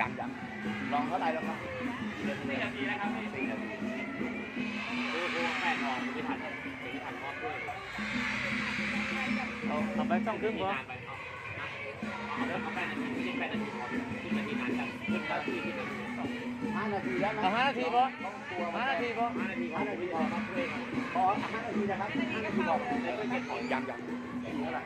ยังยังลองเท่าไหร่แล้วครับสี่นาทีนะครับสี่นาทีโอ้โหแปดออกไม่ทันไม่ทันมอบด้วยเอาเอาไปสองครึ่งพอนานไปเอาเริ่มเอาแปดนาทีไม่ใช่แปดนาทีพอขึ้นนาทีนานจังขึ้นนาทีขึ้นนาทีสองห้านาทีแล้วนะห้านาทีพอห้านาทีพอห้านาทีห้านาทีพอครับช่วยพอห้านาทีนะครับห้านาทีบอกแล้วก็เก็บของยังยังเท่าไหร่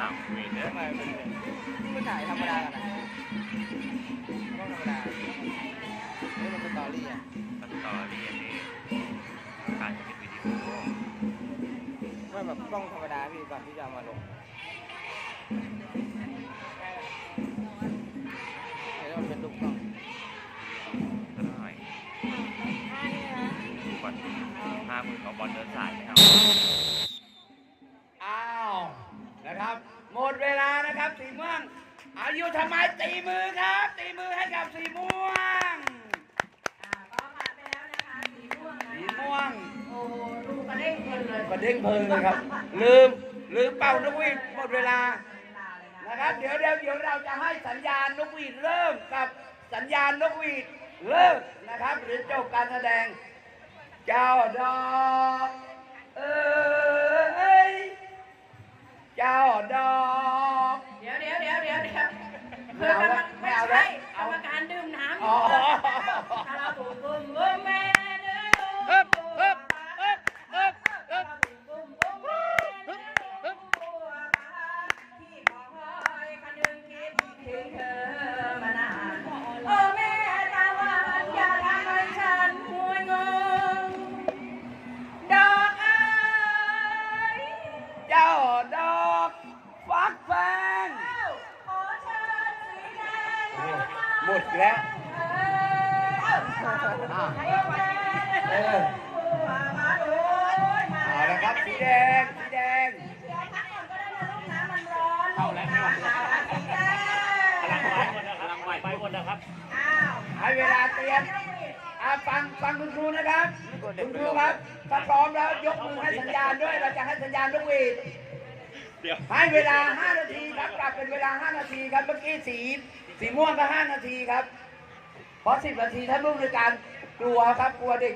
อ้าวเวทเด้อทำไมเป็นไม่ถ่ายธรรมดากันนะต้องธรรมดานี่มันเป็นตอรี่อะตัดต่อนี่อันนี้การเป็นวิดีโอไม่แบบกล้องธรรมดาพี่ก่อนที่จะเอามาลงเดี๋ยวมันเป็นลูกกล้องกหน่อยห้านี่นะก่อนห้าหมื่นเอาบอลเดินสายไม่เอา อ้าวนะครับ หมดเวลานะ ครับสีม่วงอายุทำไมตีมือครับ ตีมือให้กับสีม่วงก็ผ่านไปแล้วนะคะสีม่วงสีนะคะม่วงโอ้โหดูกระเด้งเพลินเลยกระเด้งเพลินเลยครับ ลืมลืมเป่านกหวีดหมดเวลาเวลาเลยนะ นะครับ เดี๋ยวเดี๋ยวเดี๋ยวเราจะให้สัญญาณนกหวีดเริ่มกับสัญญาณนกหวีดเริ่มนะครับ หรือจบการแสดง เจ้าดอกเอ้ย เจ้าดอกเดี๋ยวเดี๋ยวเดี๋ยวเดี๋ยวเดี๋ยวไม่เอาแล้วไม่ไม่เอาแล้วใช่กรรมการดื่มน้ำออ๋ยู่อคาราบูบุมบุมแให้เวลา 5 นาทีครับปรับเป็นเวลา 5 นาทีครับ เมื่อกี้สีสีม่วงก็ 5 นาทีครับ เพราะ 10 นาทีท่านผู้บริการกลัวครับกลัวเด็ก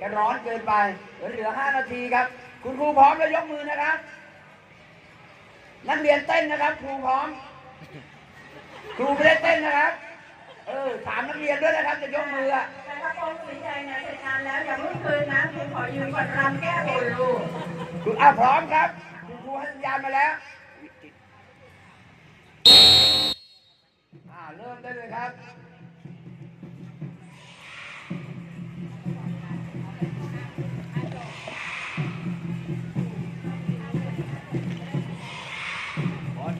จะร้อนเกินไปเหลือเหลือ 5 นาทีครับ คุณครูพร้อมแล้วยกมือนะครับ นักเรียนเต้นนะครับ ครูพร้อม ครูไม่ได้เต้นนะครับ เออถามนักเรียนด้วยนะครับจะยกมืออะแต่ถ้าโปรงสีแดงเนี่ยเสร็จงานแล้วอย่าเพิ่งคืนนะคุณขอยืมก่อนรำแก้บนลูกคุณอะพร้อมครับ คุณครูให้สัญญาณมาแล้ว อ่าเริ่มได้เลยครับบอส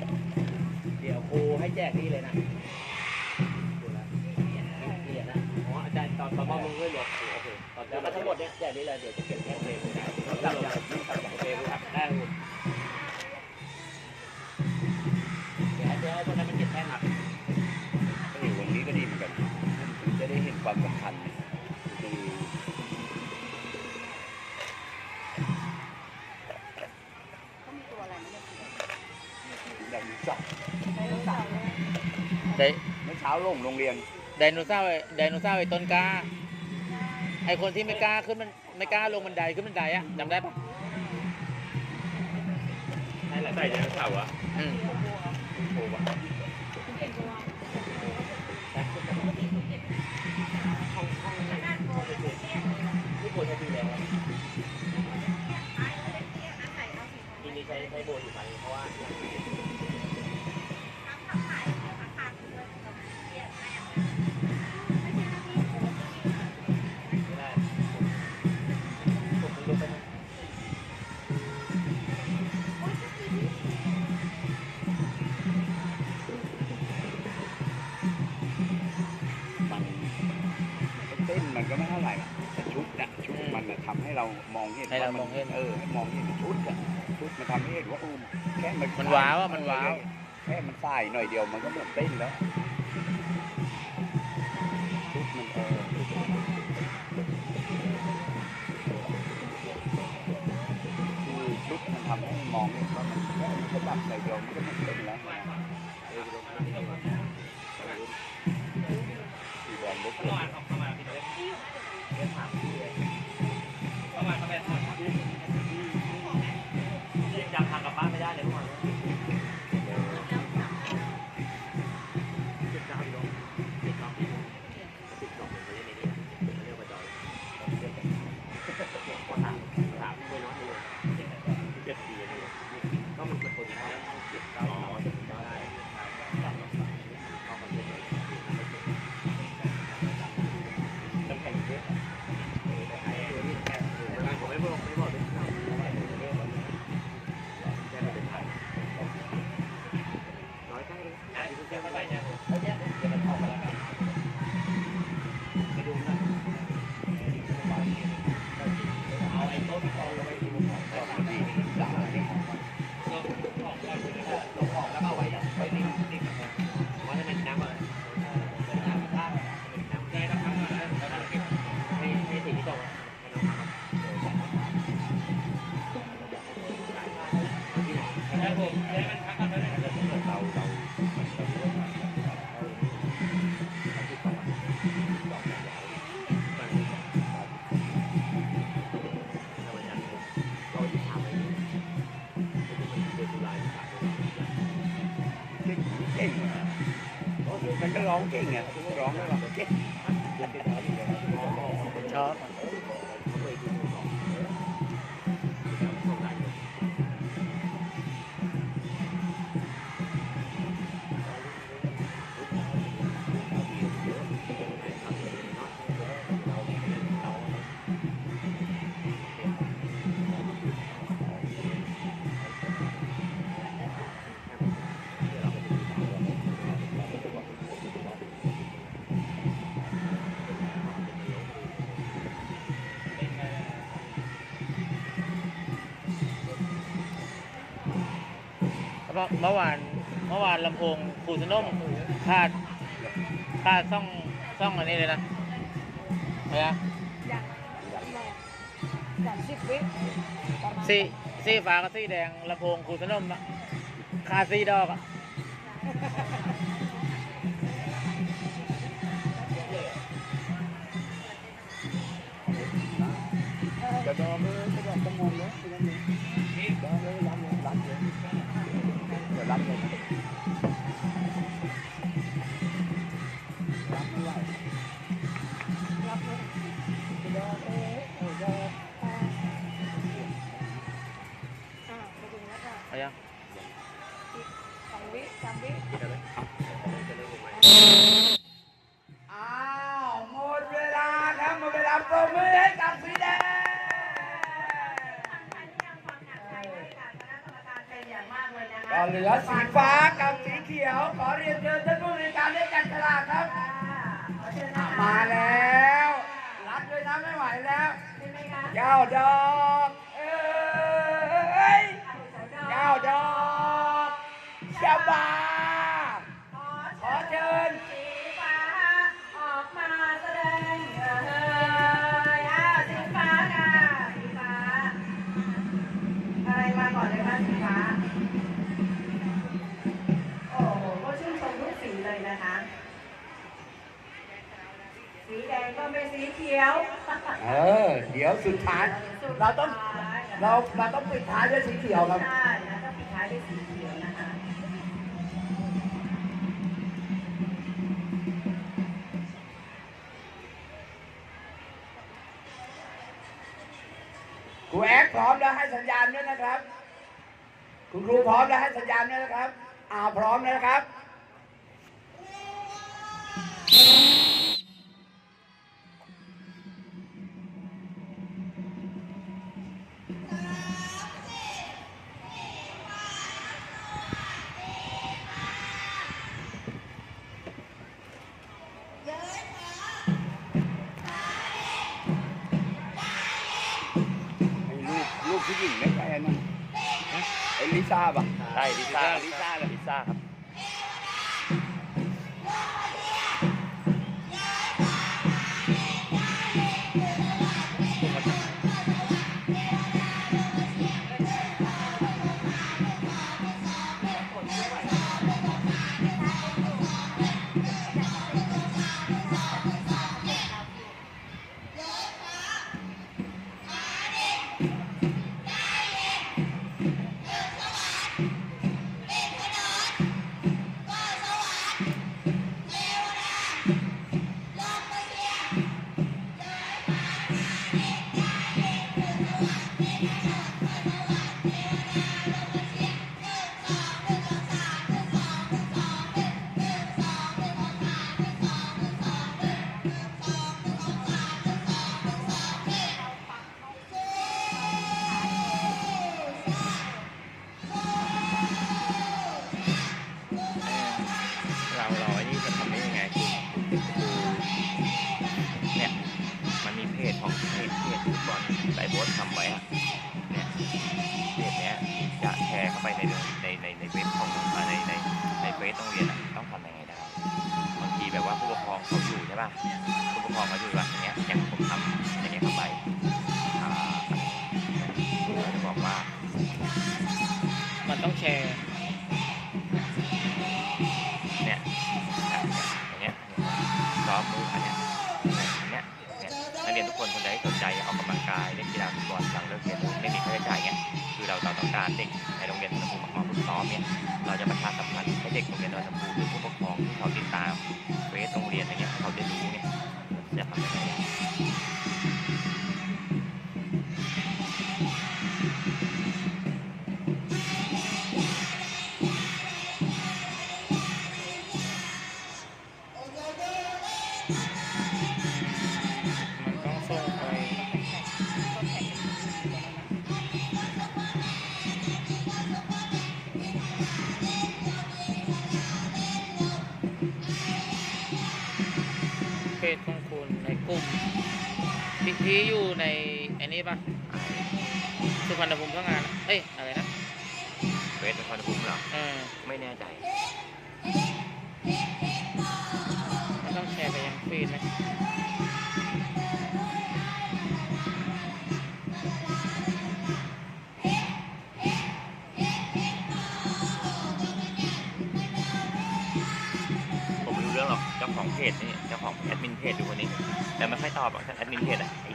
เดี๋ยวครูให้แจกนี่เลยนะเรียนนะ อ๋ออาจารย์ตอนตอนมอบมือให้หลบโอเคตอนแล้วทั้งหมดเนี่ยแจกนี่เลยเดี๋ยวจะเก็บแค่โอเคครับจับจับโอเคครับได้ครับเดี๋ มันเก็บแค่หนักก็อยู่ตรงนี้ก็ดีเหมือนกันจะได้เห็นความสำคัญคืออย่างนี้จับไดเมื่อเช้าลงโรงเรียนไดโนเสาร์ไอ้ไดโนเสาร์ไอ้ต้นกล้าไอคนที่ไม่กล้าขึ้นมันไม่กล้าลงบันไดขึ้นบันไดอะจำได้ปะให้หลายใส่เดี๋ยวเสาร์อะอืม โอ้ว่ะ ใช้ใช้โบนอยู่ไปเพราะว่า ทำให้เรามองเห็นให้เราว่มองเห็นเออให้มองเห็นชุดอะชุดมันทำให้เห็นว่าอู้แค่มันมันว้าวอะมันว้าว แค่มันสายหน่อยเดียวมันก็เหมือนเต้นแล้วชุดมันเออคือชุดมันทำให้มองเห็นว่ามันแค่มันก็ดับหน่อยเดียวมันก็เหมือนเต้นแล้วนะ มันก็ร้องเก่ง เมื่อเมื่อวานเมื่อวานลำโพงครูสนมคาดคาดซ่องซ่องอันนี้เลยนะเห็นไหมสามสิบวิประมาณสีสีฟ้ากับสีแดงลำโพงครูสนมอะคาดสีดอกอะจะดอมเลยจะดอมต้องมองเลยจะดอมเลย เอ้ยเออจะอ่าอ่าไปดูแล้วก็เอายังสองวิสามวิอ้าวหมดเวลาครับหมดเวลาปรบมือให้กับสีแดงก็เหลือสีฟ้ากับสีเขียว ขอเรียนเชิญท่านผู้ในวยการได้จัดฉลากครับ มาแล้วรับเลยนะ ไม่ไหวแล้วเจ้าดอ ก็เป็นสีเขียวเออ เดี๋ยวสุดท้าย เราต้อง เรา เราต้องปิดท้ายด้วยสีเขียวครับ ใช่แล้วก็ปิดท้ายด้วยสีเขียวนะคะครูแอ๊กพร้อมแล้วให้สัญญาณด้วยนะครับ คุณครูพร้อมแล้วให้สัญญาณด้วยนะครับ อ่าพร้อมแล้วนะครับ หญิงไม่ใช่อันนั้นไอ้ลิซ่าป่ะใช่ลิซ่าลิซ่าลิซ่าครับ โบสทำไว้อะเนี่ยเพจเนี้ยจะแชร์เข้าไปในในในในเว็บของในในในเฟซโรงเรียนอะต้องทำยังไงได้บางทีแบบว่าผู้ปกครองเขาอยู่ใช่ป่ะผู้ปกครองเขาอยู่แบบอย่างเงี้ยอย่าง การเด็กในโรงเรียนธนภูมิมาฝึกซ้อมเนี่ยเราจะประชาสัมพันธ์ให้เด็กโรงเรียนอนภูมิหรือผู้ปกครองที่เขาติดตามเฟซโรงเรียนอะไรเงี้ยเขาได้รู้เนี่ยจะทำยังไง สุพรรณภูมิพังงานอะเอ้ยอะไรนะเฟซเป็นธนภูมิเหรอ เออไม่แน่ใจ มันต้องแชร์ไปยังฟีดไหมผมไม่รู้เรื่องหรอก เจ้าของเพจนี่ เจ้าของแอดมินเพจดูคนนี้ แต่ไม่ค่อยตอบหรอกท่านแอดมินเพจอะไอ้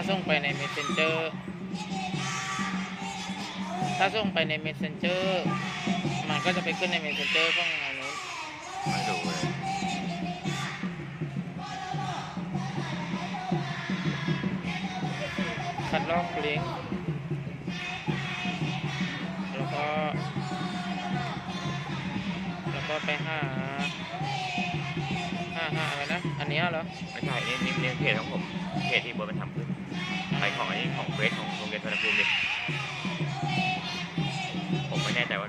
ถ้าส่งไปใน messenger ถ้าส่งไปใน messenger มันก็จะไปขึ้นใน messenger ของอันนู้นไม่รู้เลยคัดลอกลิงก์แล้วก็ แล้วก็ไปหาห้าห้าอะไรนะ อันเนี้ยเหรอ ไม่ใช่นี่นี่นี่เพจของผมเพจที่บัวมันทำขึ้น ไปของไอ้นี่ของเวทของโรงเรียนธนภูมิดิผมไม่แน่ใจว่า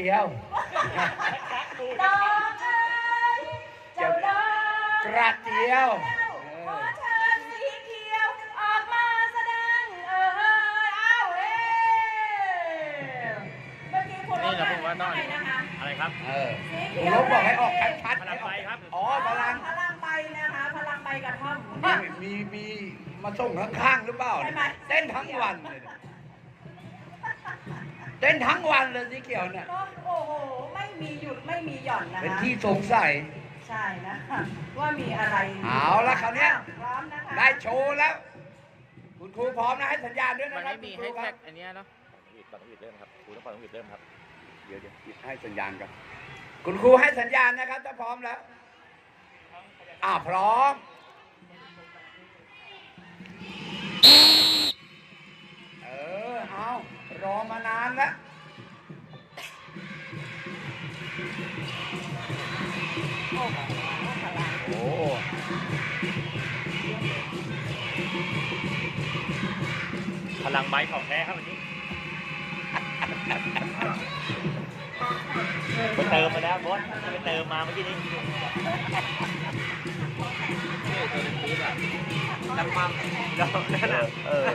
เจียว ดอกเอ้ยเจ้าดอกกระเจียว ขอเชิญสีเขียวออกมาแสดงเอ้ยอ้าเอ้ยเมื่อกี้คุณนี่เราพูดว่าองไหนะคะ อะไรครับ เออสีคุเขีณยวลบบอกให้ออกชัดๆพลังใบครับ อ๋อพลังพลังใบนะคะ พลังใบกระท่อม มีมีมีมาส่งข้างๆหรือเปล่า ใช่ไหม เต้นทั้งวันเลยเนี่ย เต้นทั้งวันเลยสีเขียวเนี่ยโอ้โห ไม่มีหยุดไม่มีหย่อนนะคะเป็นที่สงสัย ใช่นะคะว่ามีอะไรเอาละคราวเนี้ย พร้อมนะคะได้โชว์แล้ว คุณครูพร้อมนะให้สัญญาณด้วยมันะนครับไม่มีคุณคให้รูคแท็รับกอันเนี้ยเนาะตอนต้องหยุดเริ่มครับครูต้องตอนต้องหยุดเริ่มครับ เดี๋ยวเดี๋ยวให้สัญญาณกันคุณครูให้สัญญาณนะครับถ้าพร้อมแล้ว อ่าพร้อม เออเอา รอมานานแล้วโอ้พลังใบของแท้ครับวันนี้ไปเติมมาแล้วบอสไปเติมมาเมื่อกี้นี้ตั้งความเรานั่นน่ะเออ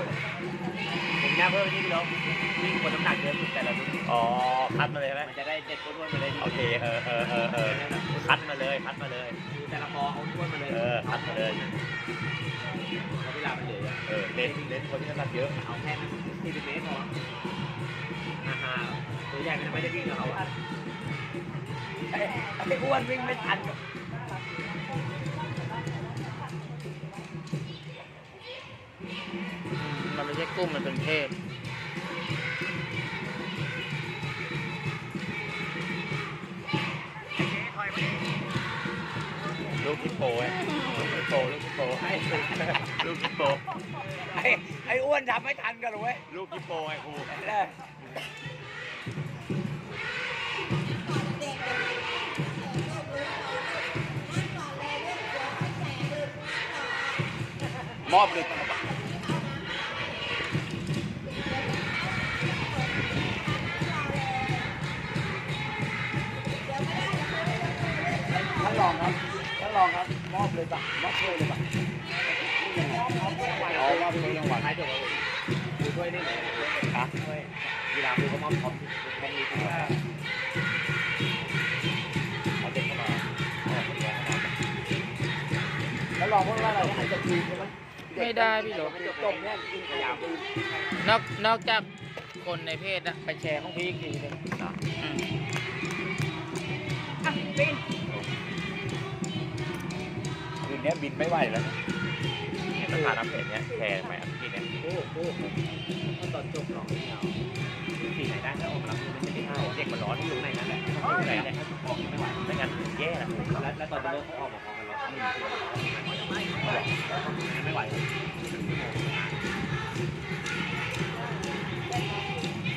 ผมแน่เพิ่มที่พี่ลบวิ่งบนน้ำหนักเยอะสุดแต่ละรุ่นอ๋อคัดมาเลยใช่ไหมมันจะได้เด็ดอ้วนๆไปเลยโอเคเออเออเออเออคัดมาเลยคัดมาเลยคือแต่ละพอเอาอ้วนมาเลยเออคัดมาเลยเพราะเวลามันเหลือเออเล่นเล่นคนที่น้ำหนักเยอะเอาแค่นั้นสี่สิบเมตรพออาฮาตัวใหญ่มันไม่ได้วิ่งกับเขาอะไอ้ไอ้อ้วนวิ่งไม่ทัน มันไม่ใช่กุ้งมันเป็นเพศลูกฮิปโปไงลูกฮิปโปลูกฮิปโปลูกฮิปโปไอ้ไอ้อ้วนทำไม่ทันกันเลยเว้ยลูกฮิปโปไงครูเออมอบเลย ท่านรองครับท่านรองครับ มอบเลยป่ะมอบเลยเลยป่ะเอามอบเลยรางวัลท้ายจบดูด้วยนี่เลยครับด้วยกีฬาคือก็มอบพร้อมมันมีตัวเอาเด็กเข้ามาแล้วรองพูดว่าอะไรให้จะคืนใช่ไหมไม่ได้พี่หลบจบเนี่ยกินขยะคืนนอกนอกจากคนในเพศนะไปแชร์ของพี่อีกทีหนึงอืมอะบิน คืนนี้บินไม่ไหวแล้วนะเนี่ยสถานะเพจเนี้ยแชร์ไปอันที่เนี้ยโอ้โหตอนจบหรอกไม่เอาสีไหนได้ก็ออกมารับมันจะไม่เข้าเด็กมันร้อนที่อยู่ไหนนั่นแหละอยู่ไหนเนี่ยออกไม่ไหวไม่งั้นแย่นะแล้วแล้วตอนจะเลิกเขาออกมาพร้อมกันแล้วไม่ไหว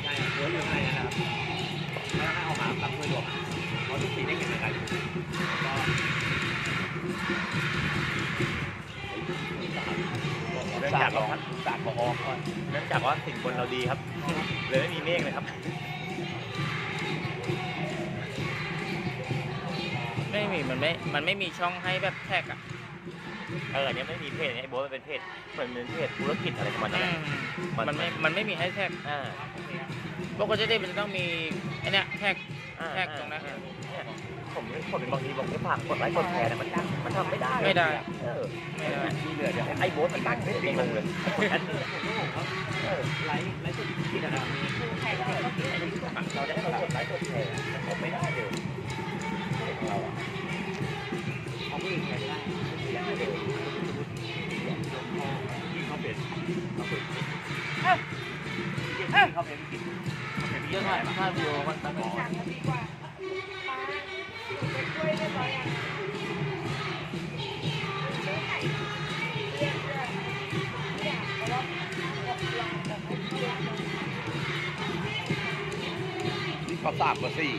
ใช่เหลืออยู่ข้างในนะครับแล้วให้ออกมาตัดด้วยรวมเขาทุกสีได้เห็นเหมือนกันก็ เนื่องจากเราพัดสารของออกก่อนเนื่องจากว่าสิ่งบนเราดีครับ เลยไม่มีเมฆเลยครับ ไม่มีมันไม่ มันไม่มีช่องให้แบบแท็กอะเอออันเนี้ยไม่มีเพจไอ้โบ๊ทมันเป็นเพจเหมือนเป็นเพจธุรกิจอะไรประมาณนั้นแหละมันไม่ มันไม่มีให้แท็กอ่าปกติมันจะต้องมีไอเนี้ยแท็กแท็กตรงนั้น เนี่ย ผมผมเป็นบางทีกผมจะฝากกดไลค์กดแชร์นะมันมันทำไม่ได้ไม่ได้ไม่ได้ที่เหลือเดี๋ยวไอ้โบ๊ทมันตั้งไม่ติดลงเลยไลค์ไลค์สุดที่นะครัเราได้กดไลค์กดแชร์แต่ผมไม่ได้เลยของเราอะเขาไม่แชร์ได้ไม่ได้เลยที่เขาเป็นเขาเป็นเขาเป็นเยอยมากถ้าวิววันตั้กว่า เขาสามกว่าสี่